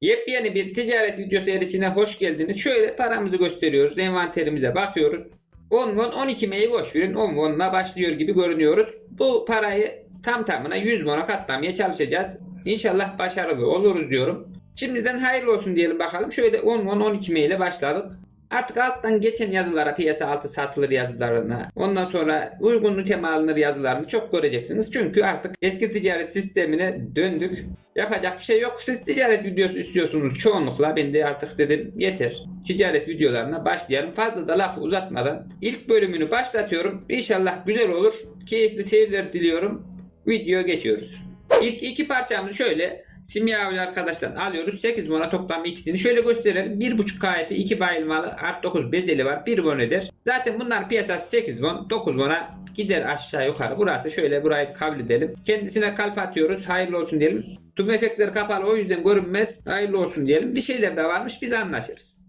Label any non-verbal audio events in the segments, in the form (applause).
Yepyeni bir ticaret video serisine hoş geldiniz. Şöyle paramızı gösteriyoruz. Envanterimize bakıyoruz. 10 won 12 M'yi boş verin. 10 won'la başlıyor gibi görünüyoruz. Bu parayı tam tamına 100 won'a katlamaya çalışacağız. İnşallah başarılı oluruz diyorum. Şimdiden hayırlı olsun diyelim bakalım. Şöyle 10 won 12 M ile başladık. Artık alttan geçen yazılara, piyasa altı satılır yazılarına, ondan sonra uygun niteme alınır yazılarını çok göreceksiniz. Çünkü artık eski ticaret sistemine döndük. Yapacak bir şey yok. Siz ticaret videosu istiyorsunuz çoğunlukla. Ben de artık dedim yeter. Ticaret videolarına başlayalım. Fazla da lafı uzatmadan ilk bölümünü başlatıyorum. İnşallah güzel olur. Keyifli seyirler diliyorum. Videoya geçiyoruz. İlk iki parçamızı şöyle Simyavi arkadaşlar alıyoruz. 8 bona toplam ikisini şöyle gösterelim. 1.5 KP 2 bayılmalı art 9 bezeli var. 1 bon eder. Zaten bunlar piyasası 8 bon. 9 bona gider aşağı yukarı. Burası şöyle burayı kabul edelim. Kendisine kalp atıyoruz. Hayırlı olsun diyelim. Tüm efektler kapalı o yüzden görünmez. Hayırlı olsun diyelim. Bir şeyler de varmış biz anlaşırız.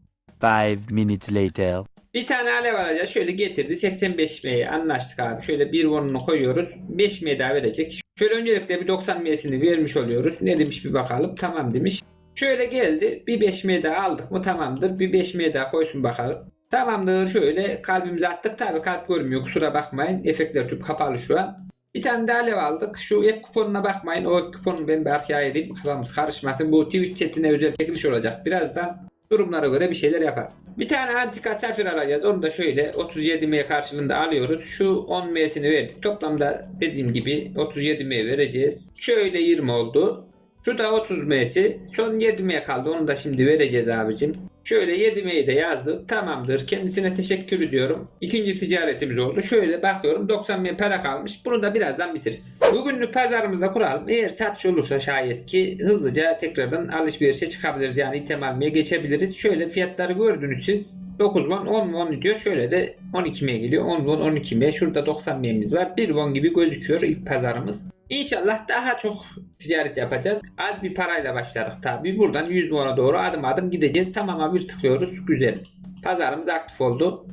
Five minutes later. Bir tane alev alacağız. Şöyle getirdi. 85 M'ye anlaştık abi. Şöyle bir bonunu koyuyoruz. 5 M daha verecek. Şöyle öncelikle bir 90 M'sini vermiş oluyoruz. Ne demiş bir bakalım. Tamam demiş. Şöyle geldi. Bir 5 M daha aldık mı tamamdır. Bir 5 M daha koysun bakalım. Tamamdır. Şöyle kalbimizi attık. Tabii kalp görmüyor. Kusura bakmayın. Efektler tüm kapalı şu an. Bir tane daha alev aldık. Şu ek kuponuna bakmayın. O ek kuponu ben bir arkaya edeyim. Kafamız karışmasın. Bu Twitch chatine özel çekiliş olacak. Birazdan durumlara göre bir şeyler yaparız. Bir tane antika safir alacağız. Onu da şöyle 37 M karşılığında alıyoruz. Şu 10 M'sini verdik. Toplamda dediğim gibi 37 M vereceğiz. Şöyle 20 oldu. Şu da 30 M'si. Son 7 M kaldı. Onu da şimdi vereceğiz abicim. Şöyle 7 M'yi de yazdık. Tamamdır. Kendisine teşekkür ediyorum. İkinci ticaretimiz oldu. Şöyle bakıyorum 90 M para kalmış. Bunu da birazdan bitiririz. Bugünlük pazarımızda kuralım. Eğer satış olursa şayet ki hızlıca tekrardan alışverişe çıkabiliriz. Yani item almaya geçebiliriz. Şöyle fiyatları gördünüz siz. 9 won 10 won diyor. Şöyle de 12 M geliyor. 10 won 12 M. Şurada 90 M'miz var. 1 won gibi gözüküyor ilk pazarımız. İnşallah daha çok ticaret yapacağız. Az bir parayla başladık tabi. Buradan 100 won'a doğru adım adım gideceğiz. Tamama bir tıklıyoruz. Güzel. Pazarımız aktif oldu.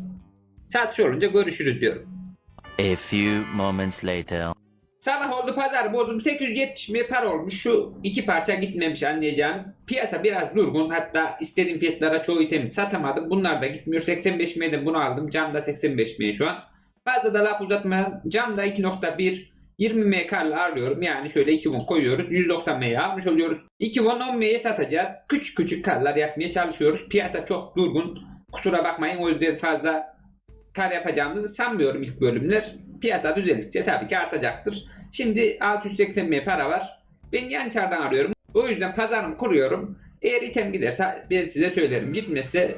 Satış olunca görüşürüz diyorum. A few moments later. Sabah oldu pazar bozdum 870 mi para olmuş şu iki parça gitmemiş anlayacağınız. Piyasa biraz durgun hatta istediğim fiyatlara çoğu itemi satamadım. Bunlar da gitmiyor 85 M'den bunu aldım camda 85 M şu an. Fazla da laf uzatmayan camda 2.1 20 M karla arıyorum yani şöyle 2 won koyuyoruz 190 M'ye almış oluyoruz. 2 won 10 M'ye satacağız. Küçük küçük karlar yapmaya çalışıyoruz. Piyasa çok durgun. Kusura bakmayın o yüzden fazla kar yapacağımızı sanmıyorum ilk bölümler. Piyasa düzeldikçe tabii ki artacaktır. Şimdi 680 M para var. Ben yan çardan arıyorum. O yüzden pazarımı kuruyorum. Eğer item giderse ben size söylerim. Gitmezse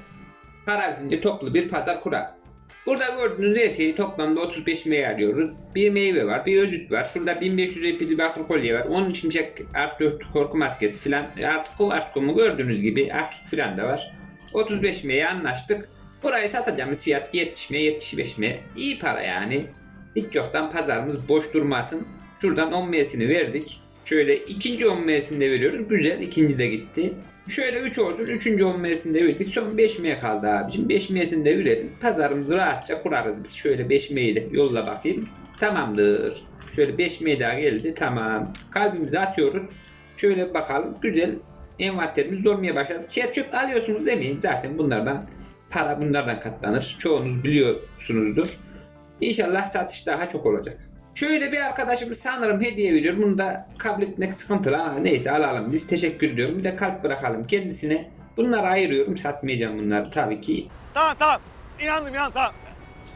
para bitince toplu bir pazar kurarız. Burada gördüğünüz her şeyi toplamda 35 meyve arıyoruz. Bir meyve var, bir özüt var. Şurada 1500 epili bakır kolye var. Onun şimşek art 4 korku maskesi filan. Artık Kovarskomu gördüğünüz gibi akik filan da var. 35 meyve anlaştık. Burayı satacağımız fiyat 70 mi 75 mi? İyi para yani. Hiç yoktan pazarımız boş durmasın. Şuradan 10 M'sini verdik. Şöyle ikinci 10 M'sini de veriyoruz. Güzel ikinci de gitti. Şöyle 3 olsun. Üçüncü 10 M'sini de verdik. Son 5 M kaldı abicim. 5 M'sini de verelim. Pazarımızı rahatça kurarız biz. Şöyle 5 M ile yolla bakayım. Tamamdır. Şöyle 5 M daha geldi. Tamam. Kalbimizi atıyoruz. Şöyle bakalım. Güzel. Envanterimiz dolmaya başladı. Çerçöp alıyorsunuz demeyin. Zaten bunlardan para bunlardan katlanır. Çoğunuz biliyorsunuzdur. İnşallah satış daha çok olacak. Şöyle bir arkadaşımız sanırım hediye veriyor. Bunu da kabul etmek sıkıntılı ama neyse alalım. Biz teşekkür ediyorum. Bir de kalp bırakalım kendisine. Bunları ayırıyorum. Satmayacağım bunları tabii ki. Tamam tamam. İnandım inan tamam.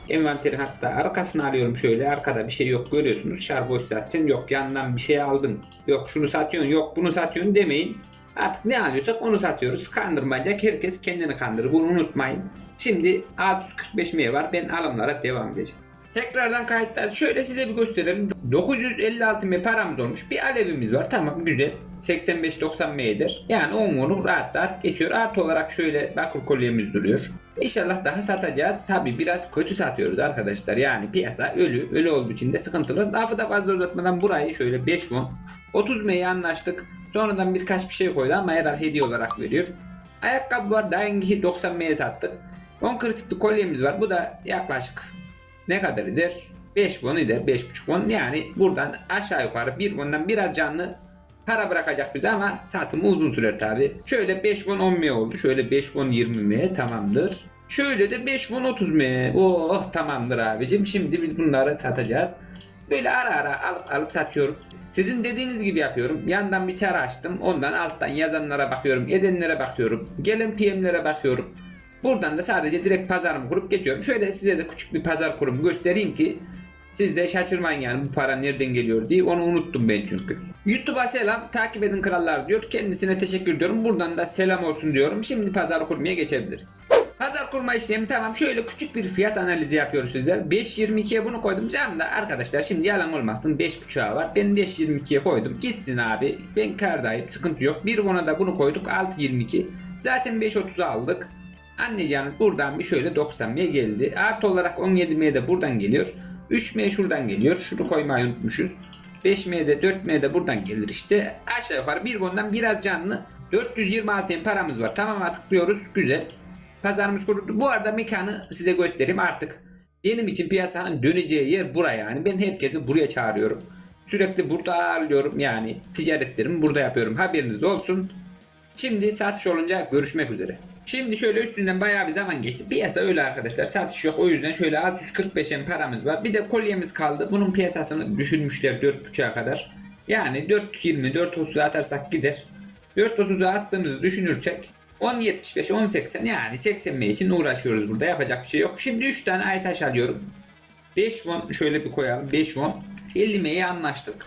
Envanterin hatta arkasını alıyorum şöyle. Arkada bir şey yok görüyorsunuz. Şar boş zaten. Yok yandan bir şey aldın. Yok şunu satıyorsun. Yok bunu satıyorsun demeyin. Artık ne alıyorsak onu satıyoruz. Kandırmayacak. Herkes kendini kandırır. Bunu unutmayın. Şimdi 645 M var. Ben alımlara devam edeceğim. Tekrardan kayıtlar. Şöyle size bir gösterelim. 956 M paramız olmuş. Bir alevimiz var. Tamam güzel. 85-90 M'dir. Yani 10 onu rahat rahat geçiyor. Artı olarak şöyle bakır kolyemiz duruyor. İnşallah daha satacağız. Tabi biraz kötü satıyoruz arkadaşlar. Yani piyasa ölü. Ölü olduğu için de sıkıntılı. Lafı da fazla uzatmadan burayı şöyle 5 won. 30 M'ye anlaştık. Sonradan birkaç bir şey koydu ama herhalde hediye olarak veriyor. Ayakkabı var. Önce 90 M'ye sattık. 10 kritikli kolyemiz var. Bu da yaklaşık ne kadar eder? 5 won eder. 5.5 won. Yani buradan aşağı yukarı 1 won'dan biraz canlı para bırakacak bize ama satımı uzun sürer tabi. Şöyle 5 won 10 m oldu. Şöyle 5 won 20 m tamamdır. Şöyle de 5 won 30 m. Oh tamamdır abicim. Şimdi biz bunları satacağız. Böyle ara ara alıp alıp satıyorum. Sizin dediğiniz gibi yapıyorum. Yandan bir çare açtım. Ondan alttan yazanlara bakıyorum. Edenlere bakıyorum. Gelen PM'lere bakıyorum. Buradan da sadece direkt pazarımı kurup geçiyorum. Şöyle size de küçük bir pazar kurumu göstereyim ki siz de şaşırmayın yani bu para nereden geliyor diye onu unuttum ben çünkü. YouTube'a selam takip edin krallar diyor. Kendisine teşekkür ediyorum. Buradan da selam olsun diyorum. Şimdi pazar kurmaya geçebiliriz. Pazar kurma işlemi tamam. Şöyle küçük bir fiyat analizi yapıyoruz sizler. 5.22'ye bunu koydum. Camda arkadaşlar şimdi yalan olmasın 5.5'a var. Ben 5.22'ye koydum. Gitsin abi. Ben kardayım. Sıkıntı yok. Bir ona da bunu koyduk. 6.22. Zaten 5.30'a aldık. Anlayacağınız buradan bir şöyle 90'ya geldi. Artı olarak 17m'ye de buradan geliyor. 3m şuradan geliyor. Şunu koymayı unutmuşuz. 5m de 4m de buradan gelir işte. Aşağı yukarı bir bundan biraz canlı. 426 M paramız var. Tamam tıklıyoruz. Güzel. Pazarımız kuruldu. Bu arada mekanı size göstereyim artık. Benim için piyasanın döneceği yer buraya yani. Ben herkesi buraya çağırıyorum. Sürekli burada ağırlıyorum yani. Ticaretlerimi burada yapıyorum. Haberiniz olsun. Şimdi satış olunca görüşmek üzere. Şimdi şöyle üstünden bayağı bir zaman geçti. Piyasa öyle arkadaşlar. Satış yok. O yüzden şöyle 645 M paramız var. Bir de kolyemiz kaldı. Bunun piyasasını düşürmüşler 4.5'a kadar. Yani 4.20 4.30'a atarsak gider. 4.30'a attığımızı düşünürsek 10.75 10.80 yani 80 M için uğraşıyoruz burada. Yapacak bir şey yok. Şimdi 3 tane ay taş alıyorum. 5 won şöyle bir koyalım. 5 won 50 M'ye anlaştık.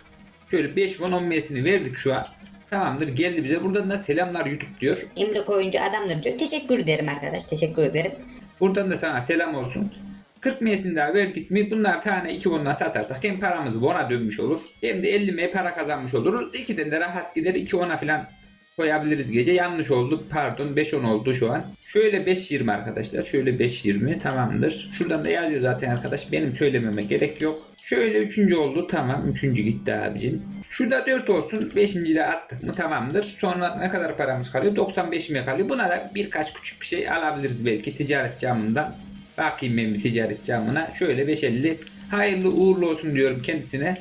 Şöyle 5 won 10 M'sini verdik şu an. Tamamdır geldi bize. Buradan da selamlar YouTube diyor. Emre Koyuncu adamdır diyor. Teşekkür ederim arkadaş. Teşekkür ederim. Buradan da sana selam olsun. 40 M'sini daha verdik mi bunlar tane 2 bondan satarsak hem paramız bona dönmüş olur hem de 50 M para kazanmış oluruz. İkiden de rahat gider 2 ona falan koyabiliriz gece. Yanlış oldu pardon 5 10 oldu şu an. Şöyle 5.20 arkadaşlar şöyle 5.20 tamamdır. Şuradan da yazıyor zaten arkadaş benim söylememe gerek yok. Şöyle 3. oldu tamam 3. gitti abicim. Şurada 4 olsun 5. de attık mı tamamdır. Sonra ne kadar paramız kalıyor 95 mi kalıyor. Buna da birkaç küçük bir şey alabiliriz belki ticaret camından. Bakayım ben bir ticaret camına. Şöyle 550 hayırlı uğurlu olsun diyorum kendisine.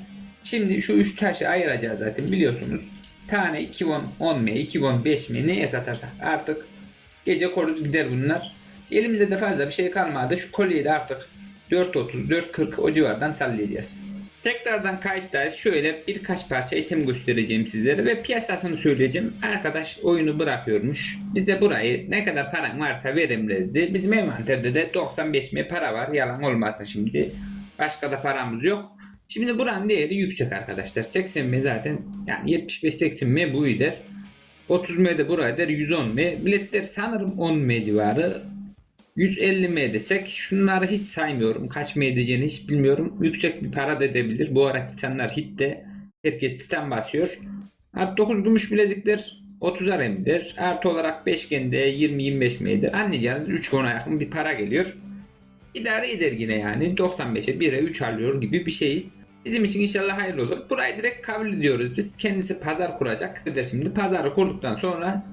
Şimdi şu 3 taşı ayıracağız zaten biliyorsunuz. Tane 2 won 10 m 2 won 5 m neye satarsak artık gece koruz gider bunlar. Elimizde de fazla bir şey kalmadı. Şu kolyeyi de artık 4.30 4.40 o civardan sallayacağız. Tekrardan kayıttayız. Şöyle birkaç parça item göstereceğim sizlere ve piyasasını söyleyeceğim. Arkadaş oyunu bırakıyormuş. Bize burayı ne kadar paran varsa verim dedi. Bizim envanterde de 95 mi para var. Yalan olmasın şimdi. Başka da paramız yok. Şimdi buranın değeri yüksek arkadaşlar. 80 mi zaten yani 75-80 mi bu gider. 30 m de buraya der 110 m. Biletler sanırım 10 m civarı. 150 m desek şunları hiç saymıyorum. Kaç m edeceğini hiç bilmiyorum. Yüksek bir para da edebilir. Bu ara titanlar hitte. Herkes titan basıyor. Artı 9 gümüş bilezikler 30 RM'dir. Artı olarak beşgende 20-25 m'dir. Anlayacağınız 3 won'a yakın bir para geliyor. İdare eder yine yani. 95'e 1'e 3 alıyor gibi bir şeyiz. Bizim için inşallah hayırlı olur. Burayı direkt kabul ediyoruz. Biz kendisi pazar kuracak. Bir de şimdi pazarı kurduktan sonra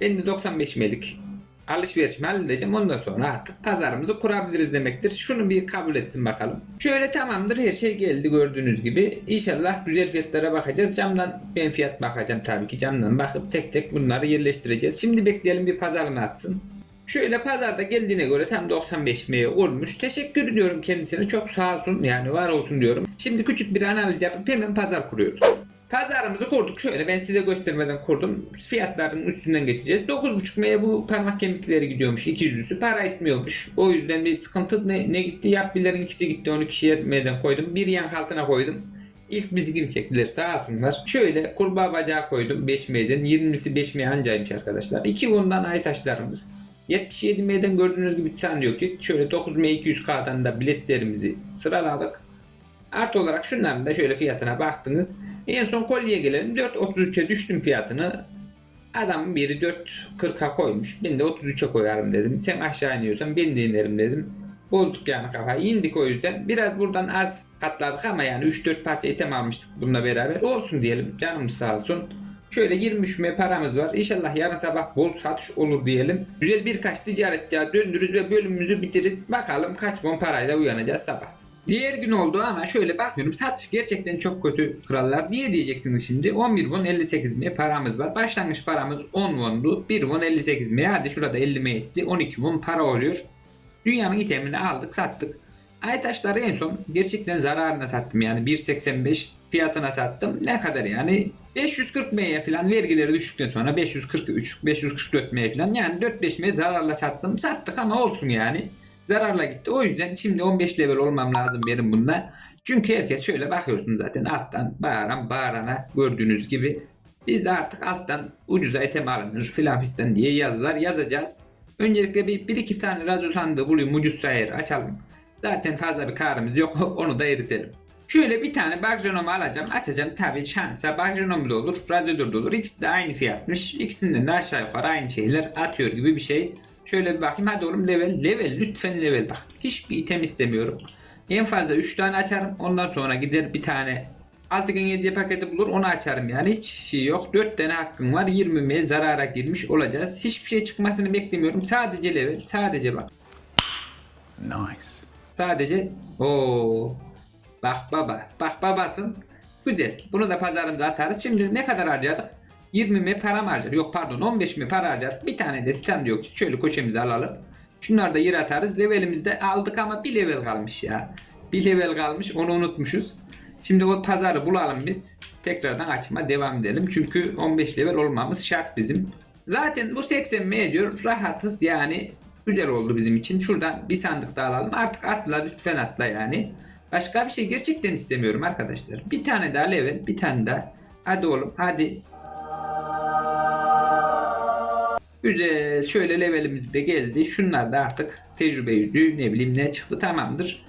ben de 95 melik alışverişimi halledeceğim. Ondan sonra artık pazarımızı kurabiliriz demektir. Şunu bir kabul etsin bakalım. Şöyle tamamdır her şey geldi gördüğünüz gibi. İnşallah güzel fiyatlara bakacağız. Camdan ben fiyat bakacağım tabii ki. Camdan bakıp tek tek bunları yerleştireceğiz. Şimdi bekleyelim bir pazarını atsın. Şöyle pazarda geldiğine göre tam 95 M'ye olmuş. Teşekkür ediyorum kendisine. Çok sağ olsun yani var olsun diyorum. Şimdi küçük bir analiz yapıp hemen pazar kuruyoruz. Pazarımızı kurduk. Şöyle ben size göstermeden kurdum. Fiyatların üstünden geçeceğiz. 9.5 M'ye bu parmak kemikleri gidiyormuş. 200'lüsü para etmiyormuş. O yüzden bir sıkıntı ne, ne gitti? Yapbilerin ikisi gitti. 12'şer M'den koydum. Bir yan altına koydum. İlk bizikini çektiler sağ olsunlar. Şöyle kurbağa bacağı koydum 5 M'den. 20'si 5 M arkadaşlar. 2 bundan ay taşlarımız. 77 M'den gördüğünüz gibi tane diyor ki şöyle 9 M 200K'dan da biletlerimizi sıraladık. Artı olarak şunların da şöyle fiyatına baktınız. En son kolyeye gelelim. 4.33'e düştüm fiyatını. Adamın biri 4.40'a koymuş. Ben de 33'e koyarım dedim. Sen aşağı iniyorsan ben de inerim dedim. Bozduk yani kafayı. İndik o yüzden. Biraz buradan az katladık ama yani 3-4 parça item almıştık bununla beraber. Olsun diyelim. Canımız sağ olsun. Şöyle 23 M paramız var. İnşallah yarın sabah bol satış olur diyelim. Güzel birkaç ticaret ya döndürürüz ve bölümümüzü bitiririz. Bakalım kaç bon parayla uyanacağız sabah. Diğer gün oldu ama şöyle bakıyorum satış gerçekten çok kötü krallar. Niye diyeceksiniz şimdi? 11 won 58 mi paramız var. Başlangıç paramız 10 wondu. 1 won 58 mi? Hadi şurada 50 mi etti? 12 won para oluyor. Dünyanın itemini aldık sattık. Aytaşları en son gerçekten zararına sattım yani 1.85 fiyatına sattım. Ne kadar yani 540 M'ye falan vergileri düştükten sonra 543 544 M'ye falan yani 4-5 M zararla sattım. Sattık ama olsun yani. Zararla gitti. O yüzden şimdi 15 level olmam lazım benim bunda. Çünkü herkes şöyle bakıyorsun zaten alttan bağıran bağırana gördüğünüz gibi. Biz de artık alttan ucuza item alınır filan fistan diye yazılar yazacağız. Öncelikle bir, bir iki tane razyo sandığı bulayım ucuz sayır açalım. Zaten fazla bir karımız yok (laughs) onu da eritelim. Şöyle bir tane Bagjonom'u alacağım. Açacağım. Tabi şansa Bagjonom da olur Razodor da olur. İkisi de aynı fiyatmış. İkisinden de aşağı yukarı aynı şeyler atıyor gibi bir şey. Şöyle bir bakayım. Hadi oğlum level level. Lütfen level bak. Hiçbir item istemiyorum. En fazla 3 tane açarım. Ondan sonra gider bir tane 6 gün 7 paketi bulur onu açarım yani. Hiç şey yok. 4 tane hakkım var. 20 me zarara girmiş olacağız. Hiçbir şey çıkmasını beklemiyorum. Sadece level. Sadece bak. Nice. Sadece o bak baba bak babasın. Güzel. Bunu da pazarımıza atarız. Şimdi ne kadar harcadık? 20 mi para mı harcadık? Yok pardon 15 mi para harcadık? Bir tane de titan dioksit şöyle koçemizi alalım. Şunları da yere atarız. Levelimizde aldık ama bir level kalmış ya. Bir level kalmış onu unutmuşuz. Şimdi o pazarı bulalım biz. Tekrardan açma devam edelim. Çünkü 15 level olmamız şart bizim. Zaten bu 80 mi ediyor? Rahatız yani. Güzel oldu bizim için. Şuradan bir sandık daha alalım. Artık atla lütfen atla yani. Başka bir şey gerçekten istemiyorum arkadaşlar. Bir tane daha level, bir tane daha. Hadi oğlum, hadi. Güzel. Şöyle levelimiz de geldi. Şunlar da artık tecrübe yüzü ne bileyim ne çıktı tamamdır.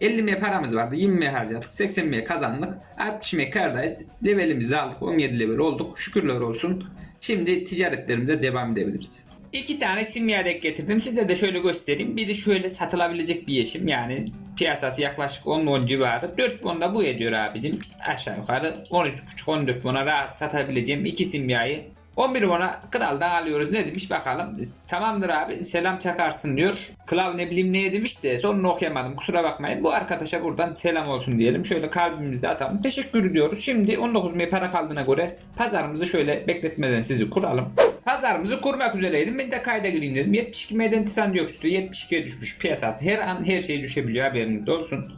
50 M paramız vardı. 20 M harcadık. 80 M kazandık. 60 M kardayız. Levelimizi aldık. 17 level olduk. Şükürler olsun. Şimdi ticaretlerimize devam edebiliriz. İki tane simya dek getirdim. Size de şöyle göstereyim. Biri şöyle satılabilecek bir yeşim. Yani piyasası yaklaşık 10-10 civarı. 4 bonda bu ediyor abicim. Aşağı yukarı 13.5-14 bona rahat satabileceğim iki simyayı 11 bona kraldan alıyoruz ne demiş bakalım. Tamamdır abi selam çakarsın diyor. Klav ne bileyim ne demiş de sonunu okuyamadım kusura bakmayın. Bu arkadaşa buradan selam olsun diyelim. Şöyle kalbimizde atalım. Teşekkür ediyoruz. Şimdi 19 May para kaldığına göre pazarımızı şöyle bekletmeden sizi kuralım. Pazarımızı kurmak üzereydim. Ben de kayda gireyim dedim. 72 M'den titan dioksiti 72'ye düşmüş piyasası. Her an her şey düşebiliyor haberiniz olsun.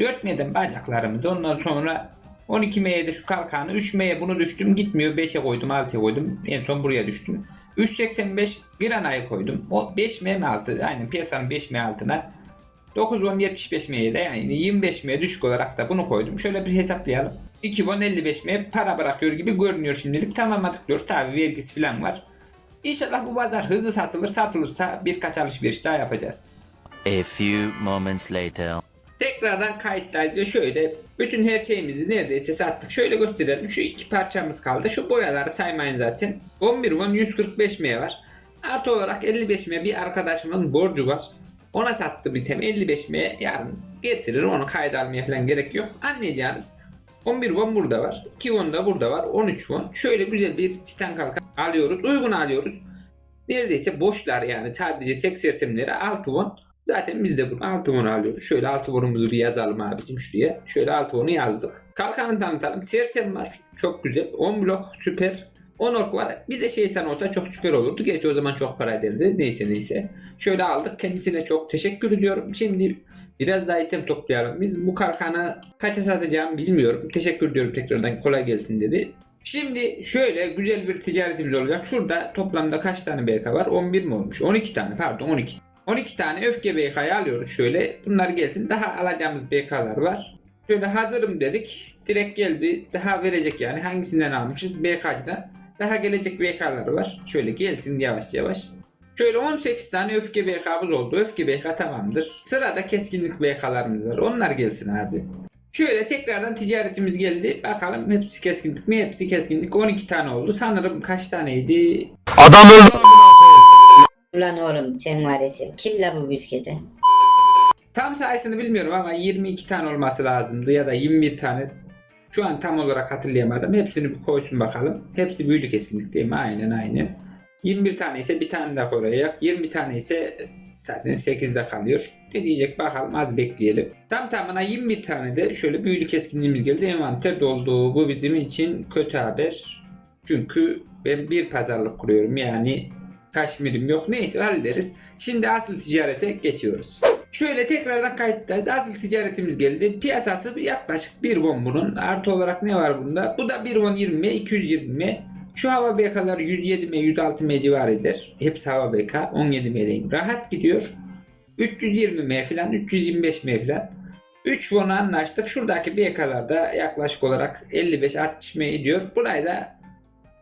4 M'den bacaklarımızı ondan sonra 12 M'ye de şu kalkanı 3 M'ye bunu düştüm gitmiyor. 5'e koydum 6'ya koydum en son buraya düştüm. 3.85 Grana'yı koydum. O 5 M mi altı aynen piyasanın 5 M altına. 9 won 75 M'ye de yani 25 M düşük olarak da bunu koydum. Şöyle bir hesaplayalım. 2 won 55 M para bırakıyor gibi görünüyor şimdilik. Tamama tıklıyoruz tabi vergisi falan var. İnşallah bu pazar hızlı satılır satılırsa birkaç alışveriş daha yapacağız. A few moments later. Tekrardan kayıttayız ve şöyle bütün her şeyimizi neredeyse sattık. Şöyle gösterelim. Şu iki parçamız kaldı. Şu boyaları saymayın zaten. 11 won 145 M var. Artı olarak 55 M bir arkadaşımın borcu var. Ona sattı bir tem 55 M yarın getirir onu kayda almaya falan gerek yok. Anlayacağınız 11 won burada var. 2 won da burada var. 13 won. Şöyle güzel bir titan kalkan alıyoruz. Uygun alıyoruz. Neredeyse boşlar yani. Sadece tek sersemlere 6 won. Zaten biz de bunu 6 won alıyoruz. Şöyle 6 won'umuzu bir yazalım abicim şuraya. Şöyle 6 won'u yazdık. Kalkanı tanıtalım. Sersem var. Çok güzel. 10 blok süper. 10 ork var. Bir de şeytan olsa çok süper olurdu. Gerçi o zaman çok para ederdi. Neyse neyse. Şöyle aldık. Kendisine çok teşekkür ediyorum. Şimdi biraz daha item toplayalım. Biz bu kalkanı kaça satacağım bilmiyorum. Teşekkür ediyorum tekrardan. Kolay gelsin dedi. Şimdi şöyle güzel bir ticaretimiz olacak. Şurada toplamda kaç tane BK var? 11 mi olmuş? 12 tane pardon 12. 12 tane öfke BK'yı alıyoruz şöyle. Bunlar gelsin. Daha alacağımız BK'lar var. Şöyle hazırım dedik. Direkt geldi. Daha verecek yani. Hangisinden almışız? BK'dan. Daha gelecek BK'lar var. Şöyle gelsin yavaş yavaş. Şöyle 18 tane öfke BK'mız oldu. Öfke BK tamamdır. Sırada keskinlik BK'larımız var. Onlar gelsin abi. Şöyle tekrardan ticaretimiz geldi. Bakalım hepsi keskinlik mi? Hepsi keskinlik. 12 tane oldu. Sanırım kaç taneydi? Adam öldü. Ulan oğlum sen var ya. Kim la bu biskese? Tam sayısını bilmiyorum ama 22 tane olması lazımdı ya da 21 tane. Şu an tam olarak hatırlayamadım. Hepsini bir koysun bakalım. Hepsi büyülü keskinlik değil mi? Aynen aynen. 21 tane ise bir tane daha koyacak. 20 tane ise Zaten 8'de kalıyor. Ne diyecek bakalım az bekleyelim. Tam tamına 21 tane de şöyle büyülü keskinliğimiz geldi. Envanter doldu. Bu bizim için kötü haber. Çünkü ben bir pazarlık kuruyorum. Yani kaşmirim yok. Neyse hallederiz. Şimdi asıl ticarete geçiyoruz. Şöyle tekrardan kayıttayız. Asıl ticaretimiz geldi. Piyasası yaklaşık 1 won bunun. Artı olarak ne var bunda? Bu da 1 won 20 220 Şu hava BK'lar 107 M 106 M civarı eder. Hepsi hava BK 17 M'deyim. Rahat gidiyor. 320 M falan 325 M falan. 3 won'a anlaştık. Şuradaki BK'larda yaklaşık olarak 55-60 M ediyor. Burayı da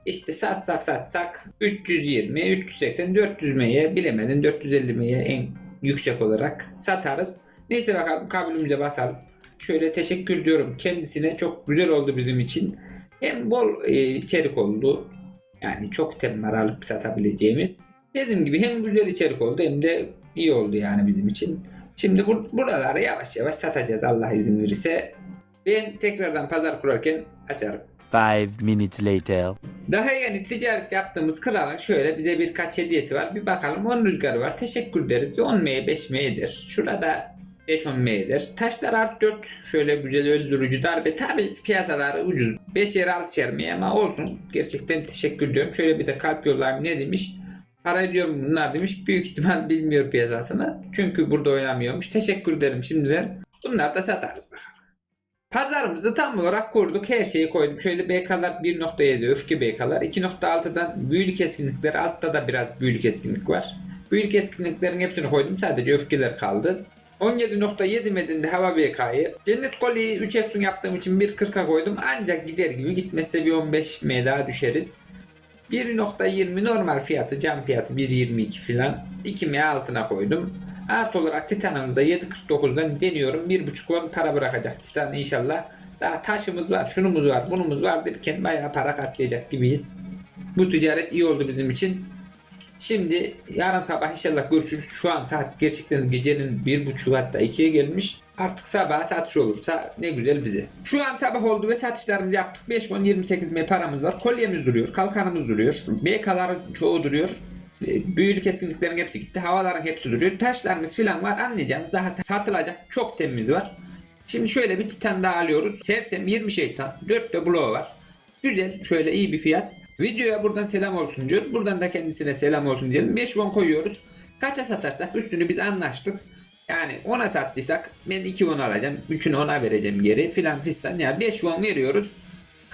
işte satsak satsak 320, 380, 400 M'ye bilemedin 450 M'ye en yüksek olarak satarız. Neyse bakalım kabulümüze basalım. Şöyle teşekkür ediyorum kendisine. Çok güzel oldu bizim için. Hem bol e, içerik oldu. Yani çok temel alıp satabileceğimiz. Dediğim gibi hem güzel içerik oldu hem de iyi oldu yani bizim için. Şimdi bu, buraları yavaş yavaş satacağız Allah izin verirse. Ben tekrardan pazar kurarken açarım. Five minutes later. Daha yeni ticaret yaptığımız kralın şöyle bize birkaç hediyesi var. Bir bakalım 10 rüzgarı var. Teşekkür ederiz. 10 M 5 M'dir. Şurada 5-10 M'dir. Taşlar art 4 şöyle güzel öldürücü darbe. Tabi piyasaları ucuz. 5 yer 6 yer mi ama olsun. Gerçekten teşekkür ediyorum. Şöyle bir de kalp yollarım ne demiş? Para ediyorum bunlar demiş. Büyük ihtimal bilmiyor piyasasını. Çünkü burada oynamıyormuş. Teşekkür ederim şimdiden. Bunlar da satarız bakalım. Pazarımızı tam olarak kurduk. Her şeyi koydum. Şöyle BK'lar 1.7 öfke BK'lar. 2.6'dan büyülü keskinlikler. Altta da biraz büyülü keskinlik var. Büyülü keskinliklerin hepsini koydum. Sadece öfkeler kaldı. 17.7 medinde hava BK'yı. Cennet Koli'yi 3 Efsun yaptığım için 1.40'a koydum. Ancak gider gibi gitmezse bir 15 M daha düşeriz. 1.20 normal fiyatı cam fiyatı 1.22 filan 2 M altına koydum. Artı olarak Titan'ımızda 7.49'dan deniyorum. 1.5 won para bırakacak Titan inşallah. Daha taşımız var, şunumuz var, bunumuz var derken bayağı para katlayacak gibiyiz. Bu ticaret iyi oldu bizim için. Şimdi yarın sabah inşallah görüşürüz. Şu an saat gerçekten gecenin 1.30 hatta 2'ye gelmiş. Artık sabah satış olursa ne güzel bize. Şu an sabah oldu ve satışlarımızı yaptık. 5 won 28 M paramız var. Kolyemiz duruyor, kalkanımız duruyor. BK'ların çoğu duruyor. E, Büyülü keskinliklerin hepsi gitti. Havaların hepsi duruyor. Taşlarımız filan var. Anlayacağınız daha satılacak çok temimiz var. Şimdi şöyle bir titan daha alıyoruz. Sersem 20 şeytan. 4 de bloğu var. Güzel. Şöyle iyi bir fiyat. Videoya buradan selam olsun diyor. Buradan da kendisine selam olsun diyelim. 5 won koyuyoruz. Kaça satarsak üstünü biz anlaştık. Yani 10'a sattıysak ben 2 won alacağım. 3'ünü 10'a vereceğim geri filan fistan. Yani 5 won veriyoruz.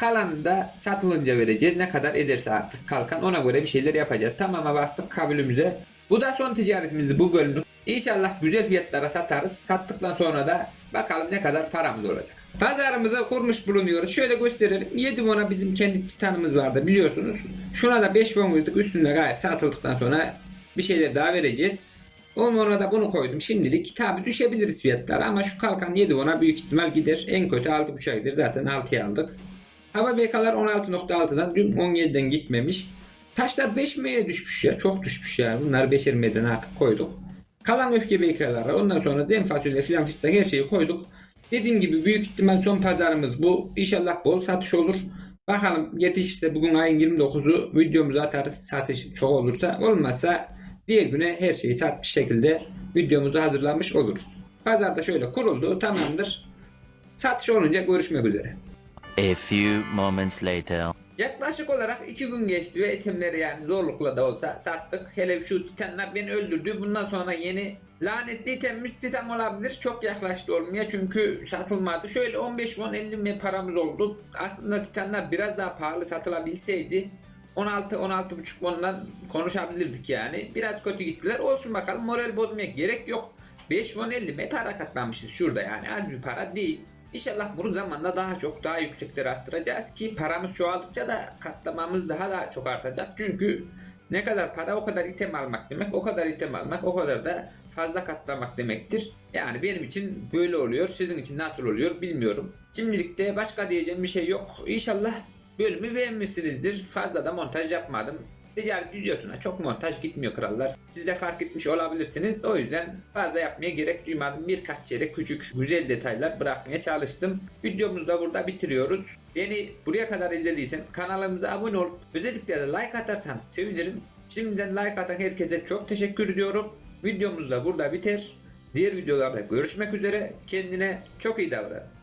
Kalanını da satılınca vereceğiz. Ne kadar ederse artık kalkan ona göre bir şeyler yapacağız. Tamama bastık kabulümüze. Bu da son ticaretimizdi bu bölümde. İnşallah güzel fiyatlara satarız. Sattıktan sonra da bakalım ne kadar paramız olacak. Pazarımızı kurmuş bulunuyoruz. Şöyle gösterelim. 7 won'a bizim kendi titanımız vardı biliyorsunuz. Şuna da 5 won verdik. Üstünde gayet satıldıktan sonra bir şeyler daha vereceğiz. Onlara da bunu koydum şimdilik. Tabi düşebiliriz fiyatlar ama şu kalkan 7 won'a büyük ihtimal gider. En kötü 6.5'a gider. Zaten 6'ya aldık. Hava BK'lar 16.6'dan dün 17'den gitmemiş. Taşlar 5 M'ye düşmüş ya. Çok düşmüş ya. Bunları 5'er M'den artık koyduk. Kalan öfke BK'lara ondan sonra zen fasulye filan fistan her şeyi koyduk. Dediğim gibi büyük ihtimal son pazarımız bu. İnşallah bol satış olur. Bakalım yetişirse bugün ayın 29'u videomuzu atarız. Satış çok olursa. Olmazsa diğer güne her şeyi satmış şekilde videomuzu hazırlamış oluruz. Pazarda şöyle kuruldu. Tamamdır. Satış olunca görüşmek üzere. A few moments later. Yaklaşık olarak iki gün geçti ve itemleri yani zorlukla da olsa sattık. Hele şu titanlar beni öldürdü. Bundan sonra yeni lanetli itemimiz titan olabilir. Çok yaklaştı olmaya çünkü satılmadı. Şöyle 15 won 50 mi paramız oldu. Aslında titanlar biraz daha pahalı satılabilseydi 16-16,5 won'dan konuşabilirdik yani. Biraz kötü gittiler. Olsun bakalım moral bozmaya gerek yok. 5 won 50 mi para katlamışız şurada yani az bir para değil. İnşallah bunu zamanla daha çok daha yükseklere arttıracağız ki paramız çoğaldıkça da katlamamız daha da çok artacak. Çünkü ne kadar para o kadar item almak demek. O kadar item almak o kadar da fazla katlamak demektir. Yani benim için böyle oluyor. Sizin için nasıl oluyor bilmiyorum. Şimdilik de başka diyeceğim bir şey yok. İnşallah bölümü beğenmişsinizdir. Fazla da montaj yapmadım. Ticaret videosuna çok montaj gitmiyor krallar. Siz de fark etmiş olabilirsiniz. O yüzden fazla yapmaya gerek duymadım. Birkaç yere küçük güzel detaylar bırakmaya çalıştım. Videomuzu da burada bitiriyoruz. Beni buraya kadar izlediysen kanalımıza abone olup özellikle de like atarsan sevinirim. Şimdiden like atan herkese çok teşekkür ediyorum. Videomuz da burada biter. Diğer videolarda görüşmek üzere. Kendine çok iyi davran.